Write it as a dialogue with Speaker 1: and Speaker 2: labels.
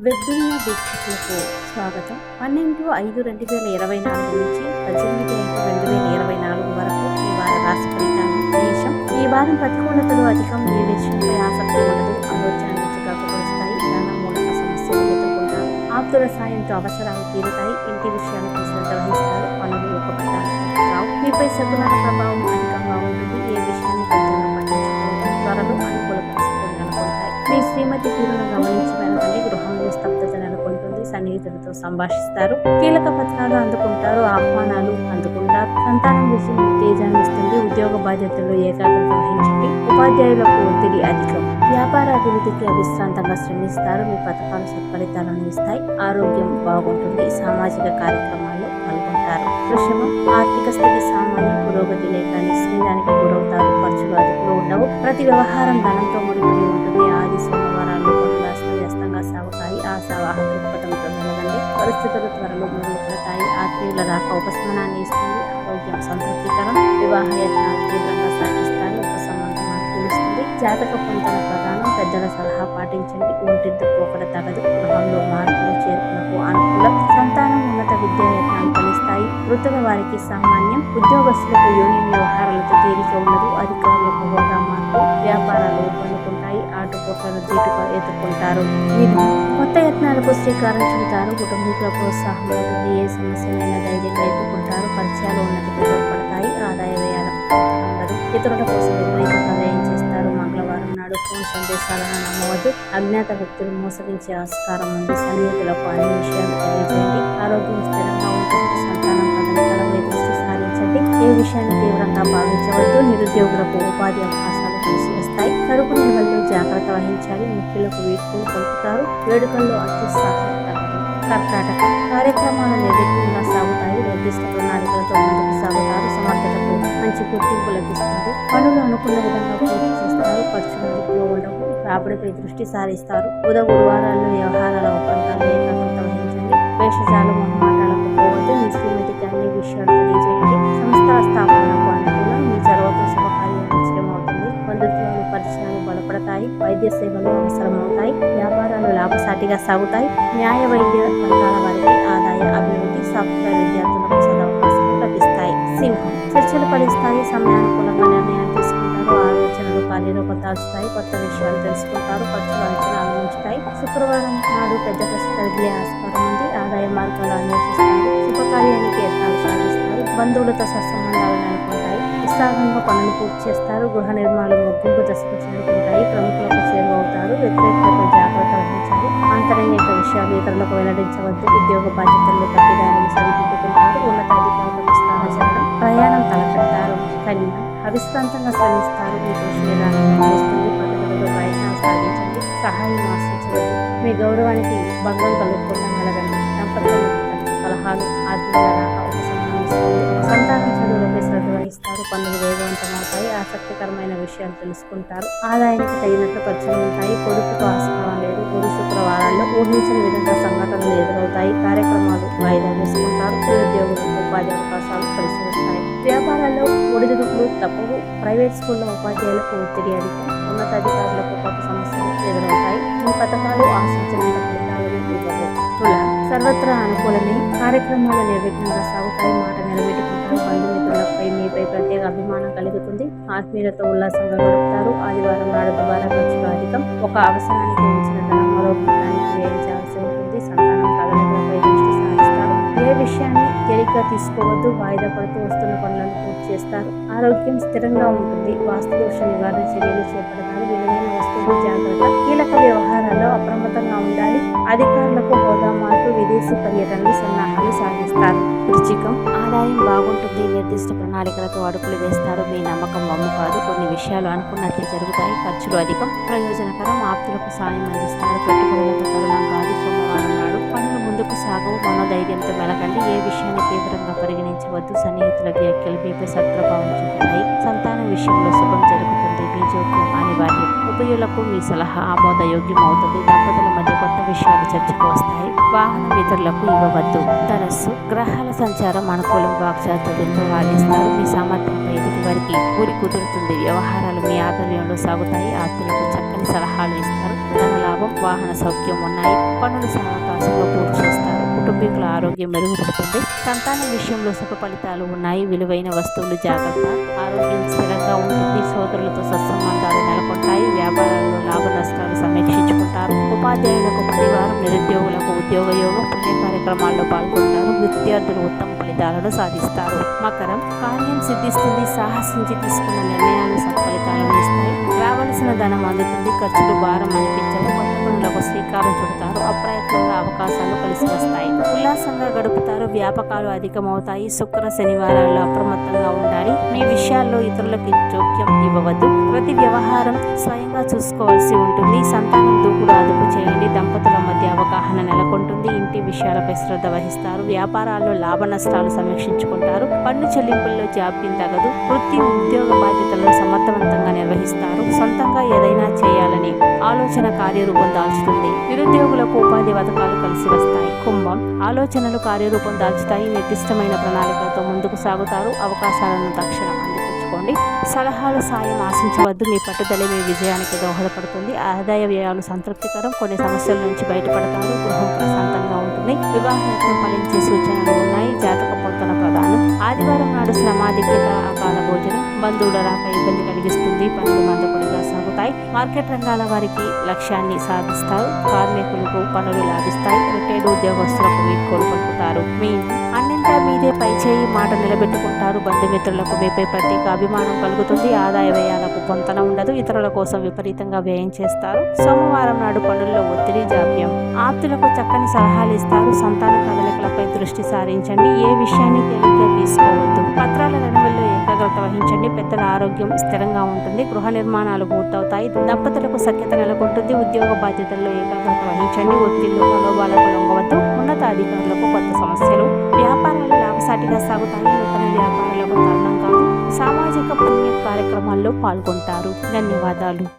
Speaker 1: వెబ్దునియా వీక్షకులకు స్వాగతం. పన్నెండు ఐదు రెండు వేల ఇరవై నాలుగు నుంచి పద్దెనిమిది ఐదు రెండు వేల ఇరవై నాలుగు వరకు ఈ వార రాశి ఫలితాలు మేషం ఈ వారం ప్రతికూలతలు అధికం ఏ విషయంపై ఆసక్తి ఉండదు ఆలోచన చికాకు పరుస్తాయి ధన మూలక సమస్యలు ఎదుర్కొంటారు ఆప్తుల సాయంతో అవసరాలు తీరుతాయి ఇంటి విషయాలపై శ్రద్ధ వహిస్తారు పనులు ఒక పట్టాలు. మీపై శకునాల ప్రభావం అధికంగా ఉంటుంది ఏ విషయాన్ని పెద్దగా శ్రీమతి తీరును గమనించి గృహంలో స్తబ్దత నెలకొంటుంది. సన్నిహితులతో సంభాషిస్తారు. కీలక పత్రాలు అందుకుంటారు. ఆహ్వానాలు అందుకుంటారు సంతానం విషయం ఉత్తేజాన్ని ఇస్తుంది ఉద్యోగ బాధ్యతల్లో ఏకాగ్రత వహించండి. ఉపాధ్యాయులకు ఒత్తిడి అధికం. వ్యాపార అభివృద్ధికి అవిశ్రాంతంగా శ్రమిస్తారు. మీ పథకాలు సత్ఫలితాలను ఇస్తాయి. ఆరోగ్యం బాగుంటుంది. సామాజిక కార్యక్రమాల్లో పాల్గొంటారు. వృషభం ఆర్థిక స్థితి సామాన్య పురోగతి లేక నిశ్చయానికి గురవుతారు. ఖర్చులు అదుపులో ఉండవు. ప్రతి వ్యవహారం ధనంతో ముడిపడి పరిస్థితులు త్వరలో మెరుగుపడతాయి ఆత్మీయుల రాక ఉపశమనాన్ని ఇస్తుంది ఆరోగ్యం సంతృప్తికరం వివాహ యత్నాలు తీవ్రంగా జాతక పొందన ప్రధానం పెద్దల సలహా పాటించండి. ఒంటిద్దు పోకడ తగదు. గృహంలో మార్పులు చేర్పులకు అనుకూలం సంతానం ఉన్నత విద్యా యత్నాలు ఫలిస్తాయి. వృత్తుల వారికి సామాన్యం. ఉద్యోగస్తులకు యూనియన్ వ్యవహారాలతో తీరిక ఉండదు. అధికారులకు హోదా మార్పు వ్యాపారాలు పొందుకుంటాయి ఆటుపోట్లను ధీటుగా ఎదుర్కొంటారు కొత్త యత్నాలకు శ్రీకారం చుడతారు. కుటుంబీకుల ప్రోత్సాహం ఉంటుంది. ఏ సమస్యలైనా ధైర్యంగా ఎదుర్కొంటారు పరిచయాలు ఉన్నతికి ఉపయోగపడతాయి ఆదాయ వ్యయాలకు అందరూ ఇతరుల కోసం విపరీతంగా సందేశాలను నమ్మవద్దు అజ్ఞాత వ్యక్తులు మోసగించే ఆస్కారం ఉంది. సన్నిహితులకు అన్ని విషయాలు తెలియజేయండి. ఆరోగ్యం స్థిరంగా ఉంటుంది సంతానం పదనతలపై దృష్టి సారించండి. ఏ విషయాన్ని తీవ్రంగా భావించవద్దు. నిరుద్యోగులకు ఉపాధి అవకాశాలు కలిసి వస్తాయి. సరుకు నిల్వల్లో జాగ్రత్త వహించాలి. ముఖ్యులకు వీడ్కోలు పలుకుతారు. వేడుకల్లో అత్యుత్సాహం కర్ణాటక కార్యక్రమాలు నిర్దిష్టంగా సాగుతాయి. నిర్దిష్ట ప్రణాళికలతో ముందుకు సాగుతారు. సమర్థతకు మంచి గుర్తింపు లభిస్తుంది పనులు అనుకున్న విధంగా పూర్తి చేస్తారు. ఖర్చులు అదుపులో రాబడిపై దృష్టి సారిస్తారు. బుధ గురువారాల్లో వ్యవహారాల ఒప్పందాలు ఏకాగ్రత వహించండి. వేషజాలు మాటలకు పోవద్దు. మీ శ్రీమతికి అన్ని విషయాలు తెలియజేయండి సంస్థల స్థాపనకు అనుకూలం. మీ చొరవతో శుభకార్యం నిశ్చయమవుతుంది బంధుత్వాలు పరిచయాలు బలపడతాయి. వైద్య సేవలు అవసరమవుతాయి. వ్యాపారాలు లాభసాటిగా సాగుతాయి. న్యాయ వైద్య రంగాల వారికి ఆదాయ అభివృద్ధి సాఫ్ట్వేర్ విద్యార్థులకు సదవకాశాలు సింహం ఫలిస్తాయి సమయానుకూలంగా నిర్ణయాలు తీసుకుంటారు ఆలోచనలు కార్యరూపం దాల్చుతాయి కొత్త విషయాలు తెలుసుకుంటారు ఖర్చులు అంచనాలు ఉంచుతాయి శుక్రవారం నాడు పెద్ద ఖర్చు తగిలే ఆస్కారం ఉంది. ఆదాయ మార్గాలు అన్వేషిస్తారు. శుభకార్యానికి యత్నాలు సాధిస్తారు బంధువులతో సత్సంబంధాలు నెలకొంటాయి. ఉత్సాహంగా పనులు పూర్తి చేస్తారు. గృహ నిర్మాణం ముగింపు దశకు చేరుకుంటాయి. ప్రముఖులకు చేరువవుతారు. వ్యతిరేకతతో జాగ్రత్త వహించాలి. ఆంతరంగిక విషయాలు ఇతరులకు వెల్లడించవద్దు. ఉద్యోగ బాధ్యతల్లో తప్పిదాలను సరిదిద్దుకుంటారు. ఉన్నతాధికారులకు కన్య అవిశ్రాంతంగా శ్రమిస్తారు మీ కృషి విధానం చేస్తుంది సాగించండి. సహాయం ఆశించండి. మీ గౌరవానికి భంగం కలుగకుండా మెలగండి దంపతుల మధ్య ఆత్మీయ సంతానం చదువులపై శ్రద్ధ వహిస్తారు. పనులు వేగవంతమవుతాయి. ఆసక్తికరమైన విషయాలు తెలుసుకుంటారు. ఆదాయానికి తగినట్లు ఖర్చులు ఉంటాయి. పొదుపుకు ఆస్కారం లేదు. గురు శుక్రవారాల్లో ఊహించని విధంగా సంఘటనలు ఎదురవుతాయి. కార్యక్రమాలు వాయిదా వేసుకుంటారు. నిరుద్యోగులకు ఉపాధి అవకాశాలు కలిసి వ్యాపారాల్లో ఒడిదుడుకులు తప్పవు. ప్రైవేట్ స్కూల్లో ఉపాధ్యాయులకు ఒత్తిడి అధికం. ఉన్నతాధికారులకు కొత్త సమస్యలు ఎదురవుతాయి. ఈ పథకాలు ఆశించినంత ఫలితాలను ఇవ్వవు. తుల సర్వత్రా అనుకూలమే. కార్యక్రమాలు నిర్విఘ్నంగా సాగుతాయి. మాట నిలబెట్టుకుంటారు బంధుమిత్రులపై మీపై ప్రత్యేక అభిమానం కలుగుతుంది. ఆత్మీయులతో ఉల్లాసంగా గడుపుతారు. ఆదివారం నాడు దుబారా ఖర్చులు అధికం. ఒక అవసరానికి మించిన ధనం మరో దానికి ఉంటుంది. సంతానం కదలికలపై దృష్టి సాధిస్తారు ఏ విషయాన్ని తేలిగ్గా తీసుకోవద్దు వాయిదా పడుతూ వస్తున్న పనులను పూర్తి చేస్తారు. ఆరోగ్యం స్థిరంగా ఉంటుంది. వాస్తు దోష నివారణ చర్యలు చేపడతారు. విలువైన వస్తువులు జాగ్రత్త. కీలక వ్యవహారాల్లో అప్రమత్తంగా ఉండాలి. అధికారులకు హోదా మార్పు విదేశీ పర్యటనలు సన్నాహాలు సాగిస్తారు వృచ్చికం ఆదాయం బాగుంటుంది. నిర్దిష్ట ప్రణాళికలతో అడుగులు వేస్తారు. మీ నమ్మకం వమ్ము కాదు కొన్ని విషయాలు అనుకున్నట్లు జరుగుతాయి. ఖర్చులు అధికం. ప్రయోజనకరం. ఆప్తులకు సాయం అందిస్తారు. పెట్టుబడులకు తరుణ మనోధైర్యంతో మెలగండి ఏ విషయాన్ని తీవ్రంగా పరిగణించవద్దు. సన్నిహితుల వ్యాఖ్యలు మీపై సత్ప్రభావం చూపుతాయి. సంతానం విషయంలో శుభం జరుగుతుంది. మీ జోక్యం అనివార్యం. ఉభయులకు మీ సలహా ఆమోదయోగ్యం అవుతుంది దంపతుల మధ్య కొత్త విషయాలు చర్చకు వస్తాయి. వాహనం ఇతరులకు ఇవ్వవద్దు. ధనస్సు గ్రహాల సంచారం అనుకూలం వాక్చాతుర్యంతో వాదిస్తారు. మీ సామర్థ్యంపై ఎదుటి వారికి ఊరి కుదురుతుంది. వ్యవహారాలు మీ ఆధ్వర్యంలో సాగుతాయి. ఆప్తులకు చక్కని సలహాలు ఇస్తారు. ధన లాభం వాహన సౌఖ్యం ఉన్నాయి. పనులు సమాకాశంలో పూర్తి కుటుంబీకుల ఆరోగ్యం మెరుగుపడుతుంది. సంతానం విషయంలో శుభ ఫలితాలు ఉన్నాయి. విలువైన వస్తువులు జాగ్రత్త. ఆరోగ్యం స్థిరంగా ఉంటుంది. సోదరులతో సత్సంబంధాలు నెలకొంటాయి. వ్యాపారాల్లో లాభ నష్టాలు సమీక్షించుకుంటారు ఉపాధ్యాయులకు పరివారం నిరుద్యోగులకు ఉద్యోగ యోగం పుణ్య కార్యక్రమాల్లో పాల్గొంటారు. విద్యార్థులు ఉత్తమ ఫలితాలను సాధిస్తారు. మకరం కార్యం సిద్ధిస్తుంది సాహసించి తీసుకున్న నిర్ణయాలు సత్ఫలితాలను ఇస్తాయి. రావలసిన ధనం అందుతుంది ఖర్చులు భారం అనిపించవు కొత్త పనులకు శ్రీకారం చుడతారు అప్రయత్నంగా అవకాశాలు కలిసి వస్తాయి ఉల్లాసంగా గడుపుతారు వ్యాపకాలు అధికమవుతాయి శుక్ర శనివారాల్లో అప్రమత్తంగా ఉండాలి. మీ విషయాల్లో ఇతరులకు జోక్యం ఇవ్వవద్దు. ప్రతి వ్యవహారం స్వయంగా చూసుకోవాల్సి ఉంటుంది. సంతానం దూకుడు అదుపు చేయండి. దంపతుల మధ్య అవగాహన నెలకొంటుంది. ఇంటి విషయాలపై శ్రద్ధ వహిస్తారు. వ్యాపారాల్లో లాభ నష్టాలు సమీక్షించుకుంటారు. పన్ను చెల్లింపుల్లో జాప్యం తగదు. వృత్తి ఉద్యోగ బాధ్యతలను సమర్థవంతంగా నిర్వహిస్తారు. సొంతంగా ఏదైనా చేయాలని ఆలోచన కార్యరూపం దాల్చుతుంది. నిరుద్యోగులకు ఉపాధి పథకాలు కలిసి వస్తాయి. కుంభం ఆలోచనలు కార్యరూపం దాల్చుతాయి. నిర్దిష్టమైన ప్రణాళికలతో ముందుకు సాగుతారు. అవకాశాలను తక్షణం చేసుకోండి. సలహాలు సాయం ఆశించవద్దు. మీ పట్టుదల మీ విజయానికి దోహదపడుతుంది. ఆదాయ వ్యయాలు సంతృప్తికరం. కొన్ని సమస్యల నుంచి బయటపడతారు. గృహం ప్రశాంతంగా ఉంటుంది. వివాహం ఫలించే సూచనలు ఉన్నాయి. జాతక పొంతన ప్రధానం. ఆదివారం నాడు శ్రమాధిక్యత అకాల భోజనం బంధువుల రాక ఇబ్బంది కలిగిస్తుంది. పనులు మందపడిగా సాగుతాయి. మార్కెట్ రంగాల వారికి లక్ష్యాన్ని సాధిస్తారు. కార్మికులకు పనులు లాభిస్తాయి. రిటైర్డ్ ఉద్యోగస్తులకు వీడ్కోలు పలుకుతారు. మీ ఇంకా మీదే పై చేయి మాట నిలబెట్టుకుంటారు. బంధుమిత్రులకు మీపై ప్రత్యేక అభిమానం కలుగుతుంది. ఆదాయ వ్యయాలకు పొంతన ఉండదు. ఇతరుల కోసం విపరీతంగా వ్యయం చేస్తారు. సోమవారం నాడు పనుల్లో ఒత్తిడి జాప్యం. ఆప్తులకు చక్కని సలహాలు ఇస్తారు. సంతాన కదలికలపై దృష్టి సారించండి. ఏ విషయాన్ని తేలిగ్గా తీసుకోవద్దు. పత్రాల రెన్యువల్లో జాగ్రత్త వహించండి. పెద్దల ఆరోగ్యం స్థిరంగా ఉంటుంది. గృహ నిర్మాణాలు పూర్తవుతాయి. దంపతులకు సఖ్యత నెలకొంటుంది. ఉద్యోగ బాధ్యతల్లో ఏకాగ్రత వహించండి. ఒత్తిళ్ళు మనోభావాలకు లొంగవద్దు ఉన్నతాధికారులకు కొత్త సమస్యలు. వ్యాపారాలు లాభసాటిగా సాగుతాయి. నూతన వ్యాపారాలకు కారణం కాదు. సామాజిక పుణ్య కార్యక్రమాల్లో పాల్గొంటారు. ధన్యవాదాలు.